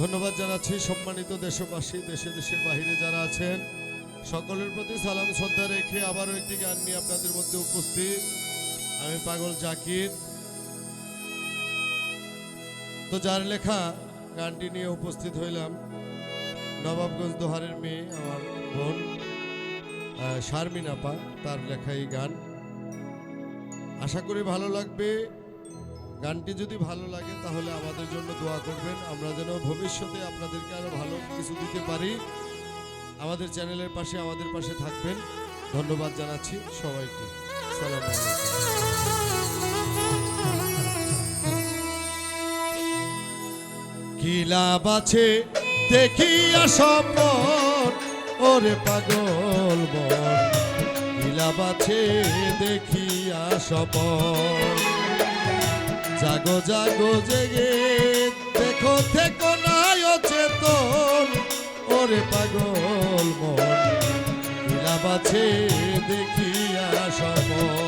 ধন্যবাদ জানাচ্ছি সম্মানিত দেশবাসী, দেশে দেশের বাহিরে যারা আছেন। সকলের প্রতি সালাম, শ্রদ্ধা রেখে আবারও একটি গান নিয়ে আপনাদের মধ্যে উপস্থিত। আমি পাগল জাকির। তো যার লেখা গানটি নিয়ে উপস্থিত হইলাম, নবাবগঞ্জ দোহারের মেয়ে আমার বোন শারমিন আপা, তার লেখা এই গান। আশা করি ভালো লাগবে। গানটি যদি ভালো লাগে, তাহলে আমাদের জন্য দোয়া করবেন। আমরা যেন ভবিষ্যতে আপনাদেরকে আরও ভালো কিছু দিতে পারি। আমাদের চ্যানেলের পাশে, আমাদের পাশে থাকবেন। ধন্যবাদ জানাচ্ছি সবাইকে। সালাম কি আছে দেখিয়া স্বপ্ন? ওরে পাগল মন। কি লাভ আছে দেখিয়া স্বপন? জাগো জাগো জেগে দেখো দেখো নাই অচেতন ওরে পাগল মন লাভ আছে দেখিয়া স্বপন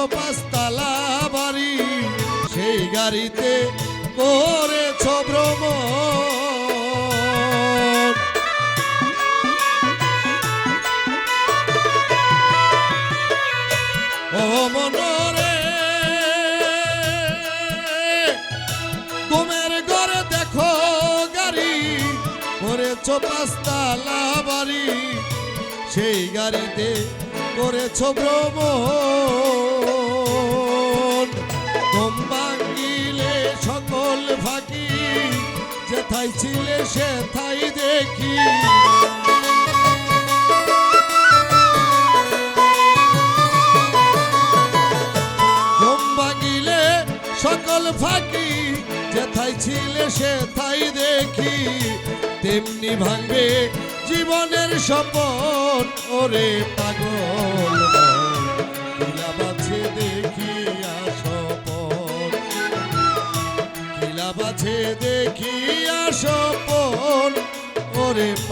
করেছ পাঁচতলা বাড়ি, সেই গাড়িতে করেছ ভ্রমণ। ঘরে দেখো গাড়ি, করেছ বাড়ি, সেই গাড়িতে করেছ ভ্রমণ। ছিলে সেথাই দেখি। ঘুম ভাঙিলে সকল ফাঁকি, যেথায় ছিলে সেথাই দেখি। তেমনি ভাঙবে জীবনের শপথ ওরে পাগল।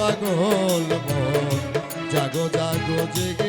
পাগল মন জাগো জাগো জেগে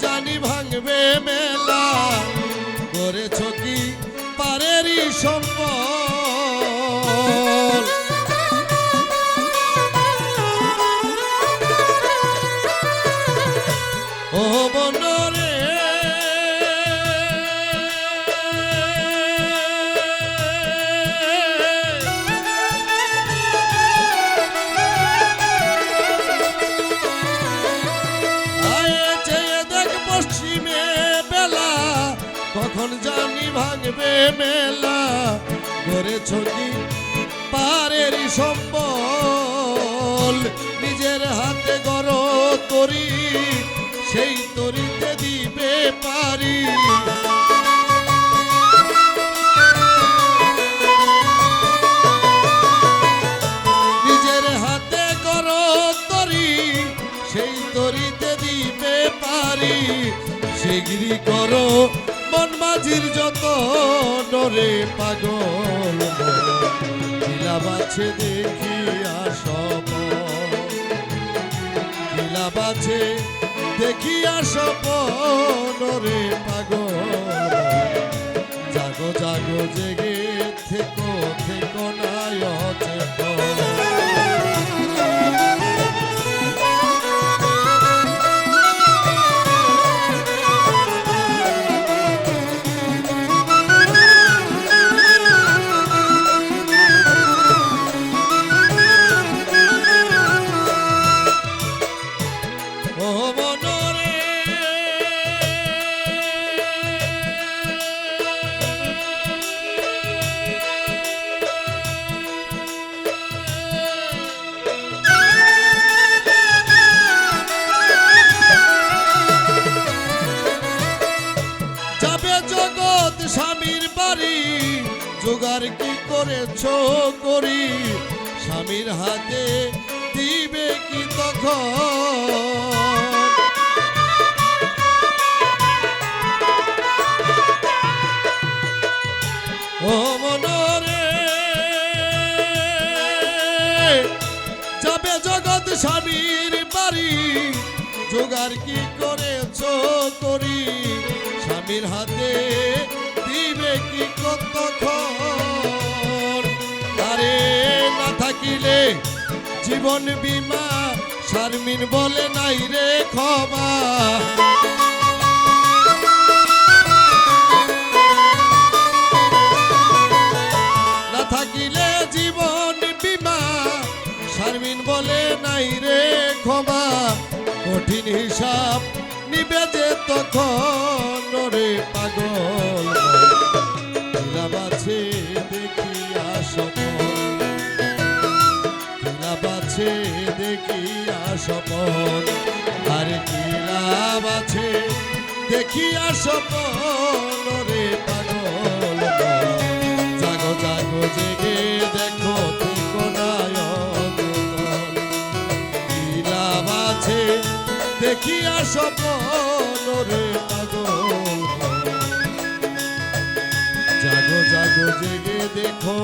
জানি ভাঙবে মেলা। করেছ কি পারেরই সম্পদ? ও বনরে ভাঙবে মেলা করেছ কি? পারেরই সম্বল নিজের হাতে গড় তরি সেই তরিতে দিবে পারি। নিজের হাতে তরি সেই তরিতে দিবে পারি। শিগরি করো মন মাঝির যত ডরে পাগল কিলা বাছে দেখিয়া সব কিলা বাছে দেখিয়া সপন রে পাগল। জাগো জাগো, জেগে থেকো থেকো নাই অচেতন স্বামীর বাড়ি, জোগাড় কি করেছ করি? স্বামীর হাতে দিবে কি তখন? জগৎ স্বামীর বাড়ি, জোগাড় কি করেছ করি? স্বামীর হাতে কি কতক্ষণ আরে না থাকিলে জীবন বীমা, শারমিন বলে নাই রে ক্ষমা। না থাকিলে জীবন বীমা, শারমিন বলে নাই রে ক্ষমা। কঠিন হিসাব নিবে যে তখন রে পাগল। সপন আর কিলাব আছে? দেখিয়া সপন রে পাগল জাগো জাগো, জেগে দেখো ঠিকনায়ন কিলাব আছে? দেখিয়া সপন রে পাগল জাগো জাগো, জেগে দেখো